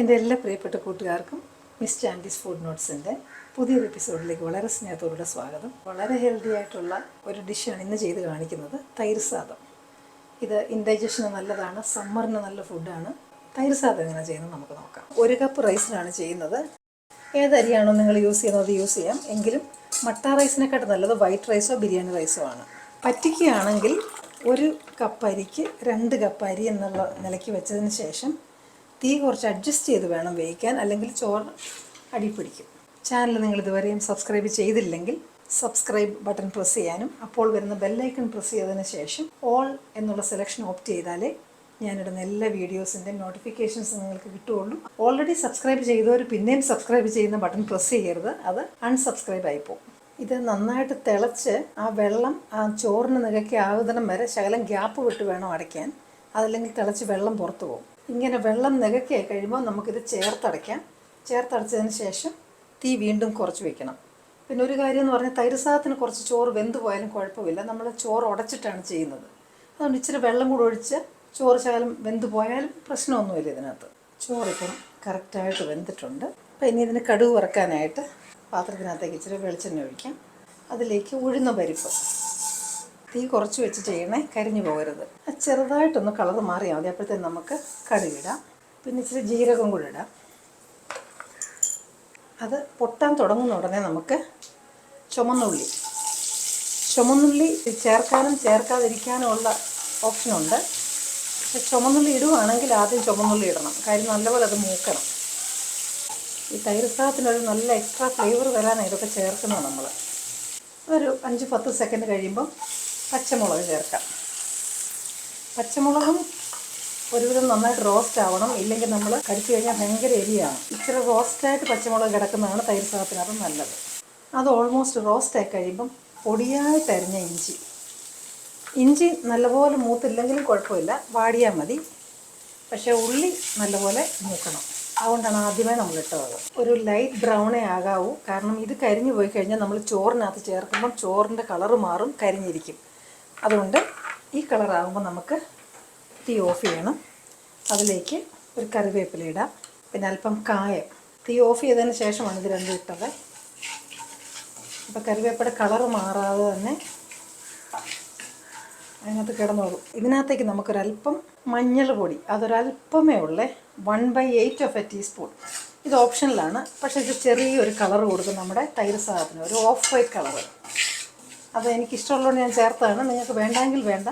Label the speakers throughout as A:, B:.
A: എന്റെ എല്ലാ പ്രിയപ്പെട്ട കൂട്ടുകാർക്കും മിസ് ചാൻഡീസ് ഫുഡ് നോട്ട്സിന്റെ പുതിയൊരു എപ്പിസോഡിലേക്ക് വളരെ സ്നേഹത്തോടെ സ്വാഗതം. വളരെ ഹെൽത്തി ആയിട്ടുള്ള ഒരു ഡിഷാണ് ഇന്ന് ചെയ്ത് കാണിക്കുന്നത് തൈര് സാദം. ഇത് ഇൻഡൈജഷന് നല്ലതാണ് സമ്മറിന് നല്ല ഫുഡാണ് തൈര് സാദം എങ്ങനെ ചെയ്യുന്നത് നമുക്ക് നോക്കാം. ഒരു കപ്പ് റൈസിനാണ് ചെയ്യുന്നത്. ഏതരിയാണോ നിങ്ങൾ യൂസ് ചെയ്യുന്നത് അത് യൂസ് ചെയ്യാം. എങ്കിലും മട്ട റൈസിനെക്കാട്ടും നല്ലത് വൈറ്റ് റൈസോ ബിരിയാണി റൈസോ ആണ്. പറ്റിക്കുകയാണെങ്കിൽ ഒരു കപ്പ് അരിക്ക് രണ്ട് കപ്പ് അരി എന്നുള്ള നിലയ്ക്ക് വെച്ചതിന് ശേഷം തീ കുറച്ച് അഡ്ജസ്റ്റ് ചെയ്ത് വേണം വേവിക്കാൻ. അല്ലെങ്കിൽ ചോറ് അടിപ്പിടിക്കും ചാനൽ നിങ്ങൾ ഇതുവരെയും സബ്സ്ക്രൈബ് ചെയ്തില്ലെങ്കിൽ സബ്സ്ക്രൈബ് ബട്ടൺ പ്രസ് ചെയ്യാനും അപ്പോൾ വരുന്ന ബെല്ലൈക്കൺ പ്രസ് ചെയ്തതിന് ശേഷം ഓൾ എന്നുള്ള സെലക്ഷൻ ഓപ്റ്റ് ചെയ്താലേ ഞാനിടുന്ന എല്ലാ വീഡിയോസിന്റെയും നോട്ടിഫിക്കേഷൻസ് നിങ്ങൾക്ക് കിട്ടുകയുള്ളൂ. ഓൾറെഡി സബ്സ്ക്രൈബ് ചെയ്തവർ പിന്നെയും സബ്സ്ക്രൈബ് ചെയ്യുന്ന ബട്ടൺ പ്രസ് ചെയ്യരുത്. അത് അൺസബ്സ്ക്രൈബ് ആയിപ്പോവും ഇത് നന്നായിട്ട് തിളച്ച് ആ വെള്ളം ആ ചോറിന് നികക്കി ആകുതനം വരെ ശകലം ഗ്യാപ്പ് വിട്ട് വേണം അടയ്ക്കാൻ. അതല്ലെങ്കിൽ തിളച്ച് വെള്ളം പുറത്തു പോകും. ഇങ്ങനെ വെള്ളം നികക്കിയായി കഴിയുമ്പോൾ നമുക്കിത് ചേർത്തടയ്ക്കാം. ചേർത്തടച്ചതിന് ശേഷം തീ വീണ്ടും കുറച്ച് വയ്ക്കണം പിന്നെ ഒരു കാര്യം എന്ന് പറഞ്ഞാൽ തൈരസാദത്തിന് കുറച്ച് ചോറ് വെന്ത് പോയാലും കുഴപ്പമില്ല. നമ്മൾ ചോറ് ഉടച്ചിട്ടാണ് ചെയ്യുന്നത്. അതുകൊണ്ട് ഇച്ചിരി വെള്ളം കൂടെ ഒഴിച്ച് ചോറ് ശകലം വെന്ത് പോയാലും പ്രശ്നമൊന്നുമില്ല ഇതിനകത്ത്. ചോറിപ്പം കറക്റ്റായിട്ട് വെന്തിട്ടുണ്ട്. അപ്പം ഇനി ഇതിന് കടുവ് വറക്കാനായിട്ട് പാത്രത്തിനകത്തേക്ക് ഇച്ചിരി വെളിച്ചെണ്ണ ഒഴിക്കാം. അതിലേക്ക് ഉഴുന്ന പരിപ്പ്. തീ കുറച്ച് വെച്ച് ചെയ്യണേ കരിഞ്ഞു പോകരുത്. ചെറുതായിട്ടൊന്ന് കളർ മാറിയാൽ മതി. അപ്പോഴത്തേന് നമുക്ക് കടുകിടാം പിന്നെ ഇച്ചിരി ജീരകം കൂടി ഇടാം. അത് പൊട്ടാൻ തുടങ്ങുന്ന ഉടനെ നമുക്ക് ചുമന്നുള്ളി. ചുമന്നുള്ളി ചേർക്കാനും ചേർക്കാതിരിക്കാനും ഉള്ള ഓപ്ഷനുണ്ട് പക്ഷെ ചുമന്നുള്ളി ഇടുവാണെങ്കിൽ ആദ്യം ചുമന്നുള്ളി ഇടണം. കാര്യം നല്ലപോലെ അത് മൂക്കണം. ഈ തൈര് സാധത്തിനൊരു നല്ല എക്സ്ട്രാ ഫ്ലേവർ വരാനാണ് ഇതൊക്കെ ചേർക്കുന്നത് നമ്മൾ ഒരു അഞ്ച് പത്ത് സെക്കൻഡ് കഴിയുമ്പം പച്ചമുളക് ചേർക്കാം. പച്ചമുളകും ഒരുവിധം നന്നായിട്ട് റോസ്റ്റ് ആവണം. ഇല്ലെങ്കിൽ നമ്മൾ കടിച്ചു കഴിഞ്ഞാൽ ഭയങ്കര എരിയാണ് ഇച്ചിരി റോസ്റ്റായിട്ട് പച്ചമുളക് കിടക്കുന്നതാണ് തൈര് സാധനത്തിനകത്ത് നല്ലത്. അത് ഓൾമോസ്റ്റ് റോസ്റ്റ് ആയി കഴിയുമ്പം പൊടിയായിട്ട് അരിഞ്ഞ ഇഞ്ചി. ഇഞ്ചി നല്ലപോലെ മൂത്തില്ലെങ്കിലും കുഴപ്പമില്ല. വാടിയാൽ മതി. പക്ഷേ ഉള്ളി നല്ലപോലെ മൂക്കണം. അതുകൊണ്ടാണ് ആദ്യമേ നമ്മൾ ഇട്ടത്. ഒരു ലൈറ്റ് ബ്രൗണേ ആകാവൂ. കാരണം ഇത് കരിഞ്ഞു പോയി കഴിഞ്ഞാൽ നമ്മൾ ചോറിനകത്ത് ചേർക്കുമ്പം ചോറിന്റെ കളറ് മാറും കരിഞ്ഞിരിക്കും. അതുകൊണ്ട് ഈ കളറാകുമ്പോൾ നമുക്ക് തീ ഓഫ് ചെയ്യണം. അതിലേക്ക് ഒരു കറിവേപ്പില ഇടാം. പിന്നെ അല്പം കായം. തീ ഓഫ് ചെയ്തതിന് ശേഷമാണ് ഇത് രണ്ടും ഇട്ടത്. അപ്പോൾ കറിവേപ്പയുടെ കളറ് മാറാതെ തന്നെ അതിനകത്ത് കിടന്നോളൂ. ഇതിനകത്തേക്ക് നമുക്കൊരല്പം മഞ്ഞൾ പൊടി. അതൊരല്പമേ ഉള്ളേ. One by eight of a teaspoon ഇത് ഓപ്ഷനിലാണ് പക്ഷേ ഇത് ചെറിയൊരു കളർ കൊടുക്കും നമ്മുടെ തൈര് സാധനം. ഒരു ഓഫ് വൈറ്റ് കളറ് അത് എനിക്ക് ഇഷ്ടമുള്ളതുകൊണ്ട് ഞാൻ ചേർത്താണ്. നിങ്ങൾക്ക് വേണ്ടെങ്കിൽ വേണ്ട.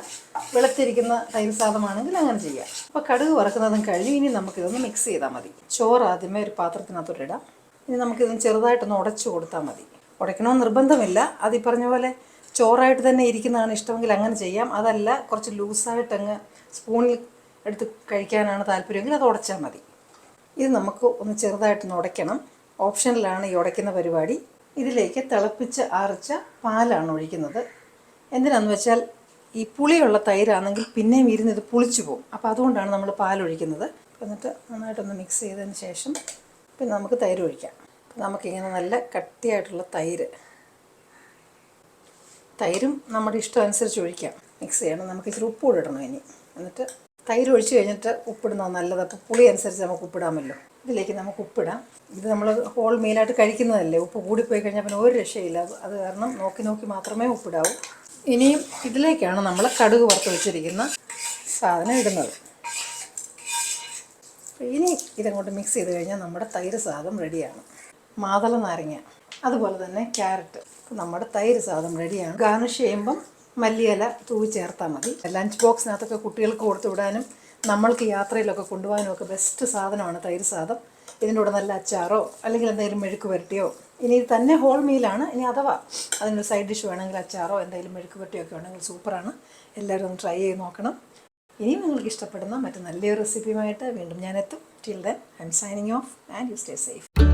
A: വെളുത്തിരിക്കുന്ന തൈര് സാധമാണെങ്കിൽ അങ്ങനെ ചെയ്യാം. അപ്പോൾ കടുക് വറക്കുന്നതും കഴിഞ്ഞു. ഇനി നമുക്കിതൊന്ന് മിക്സ് ചെയ്താൽ മതി. ചോറ് ആദ്യമേ ഒരു പാത്രത്തിനകത്തോട്ട് ഇടാം. ഇനി നമുക്കിതൊന്ന് ചെറുതായിട്ടൊന്ന് ഉടച്ചു കൊടുത്താൽ മതി. ഉടയ്ക്കണമെന്ന് നിർബന്ധമില്ല. അത് ഈ പറഞ്ഞ പോലെ ചോറായിട്ട് തന്നെ ഇരിക്കുന്നതാണ് ഇഷ്ടമെങ്കിൽ അങ്ങനെ ചെയ്യാം. അതല്ല കുറച്ച് ലൂസായിട്ട് അങ്ങ് സ്പൂണിൽ എടുത്ത് കഴിക്കാനാണ് താല്പര്യമെങ്കിൽ അത് ഉടച്ചാൽ മതി. ഇത് നമുക്ക് ഒന്ന് ചെറുതായിട്ടൊന്ന് ഉടയ്ക്കണം. ഓപ്ഷനിലാണ് ഈ ഉടയ്ക്കുന്ന പരിപാടി. ഇതിലേക്ക് തിളപ്പിച്ച് അരച്ച പാലാണ് ഒഴിക്കുന്നത്. എന്തിനാന്ന് വെച്ചാൽ ഈ പുളിയുള്ള തൈരാണെങ്കിൽ പിന്നെയും ഇരുന്ന് ഇത് പുളിച്ചു പോകും. അപ്പോൾ അതുകൊണ്ടാണ് നമ്മൾ പാൽ ഒഴിക്കുന്നത്. എന്നിട്ട് നന്നായിട്ടൊന്ന് മിക്സ് ചെയ്തതിന് ശേഷം പിന്നെ നമുക്ക് തൈര് ഒഴിക്കാം. നമുക്കിങ്ങനെ നല്ല കട്ടിയായിട്ടുള്ള തൈര്. തൈരും നമ്മുടെ ഇഷ്ടം അനുസരിച്ച് ഒഴിക്കാം. മിക്സ് ചെയ്യണം. നമുക്ക് ഇച്ചിരി ഉപ്പ് കൂടെ ഇടണം ഇനി. എന്നിട്ട് തൈര് ഒഴിച്ച് കഴിഞ്ഞിട്ട് ഉപ്പിടുന്നതാണ് നല്ലത്. അപ്പോൾ പുളി അനുസരിച്ച് നമുക്ക് ഉപ്പിടാമല്ലോ. ഇതിലേക്ക് നമുക്ക് ഉപ്പിടാം. ഇത് നമ്മൾ ഹോൾ മെയിനായിട്ട് കഴിക്കുന്നതല്ലേ? ഉപ്പ് കൂടിപ്പോയി കഴിഞ്ഞാൽ പിന്നെ ഒരു രക്ഷയില്ല. അത് കാരണം നോക്കി നോക്കി മാത്രമേ ഉപ്പിടാവൂ. ഇനിയും ഇതിലേക്കാണ് നമ്മൾ കടുക് വറുത്ത് വെച്ചിരിക്കുന്ന സാധനം ഇടുന്നത്. ഇനി ഇതങ്ങോട്ട് മിക്സ് ചെയ്ത് കഴിഞ്ഞാൽ നമ്മുടെ തൈര് സാധം റെഡിയാണ് മാതള നാരങ്ങ അതുപോലെ തന്നെ ക്യാരറ്റ്. നമ്മുടെ തൈര് സാധം റെഡിയാണ് ഗാർണിഷ് ചെയ്യുമ്പം മല്ലിയില തൂവി ചേർത്താൽ മതി. ലഞ്ച് ബോക്സിനകത്തൊക്കെ കുട്ടികൾക്ക് കൊടുത്തു വിടാനും നമ്മൾക്ക് യാത്രയിലൊക്കെ കൊണ്ടുപോകാനൊക്കെ ബെസ്റ്റ് സാധനമാണ് തൈര് സാദം ഇതിന്റെ കൂടെ നല്ല അച്ചാറോ അല്ലെങ്കിൽ എന്തെങ്കിലും മെഴുക്ക് പുരട്ടിയോ ഇനി ഇത് തന്നെ ഹോൾ മീലാണ് ഇനി അഥവാ അതിനൊരു സൈഡ് ഡിഷ് വേണമെങ്കിൽ അച്ചാറോ എന്തെങ്കിലും മെഴുക്ക് പുരട്ടിയോ ഒക്കെ ഉണ്ടെങ്കിൽ സൂപ്പറാണ് എല്ലാവരും ഒന്ന് ട്രൈ ചെയ്ത് നോക്കണം. ഇനിയും നിങ്ങൾക്ക് ഇഷ്ടപ്പെടുന്ന മറ്റു നല്ലൊരു റെസിപ്പിയുമായിട്ട് വീണ്ടും ഞാൻ എത്തും. Till then I'm signing off and you stay safe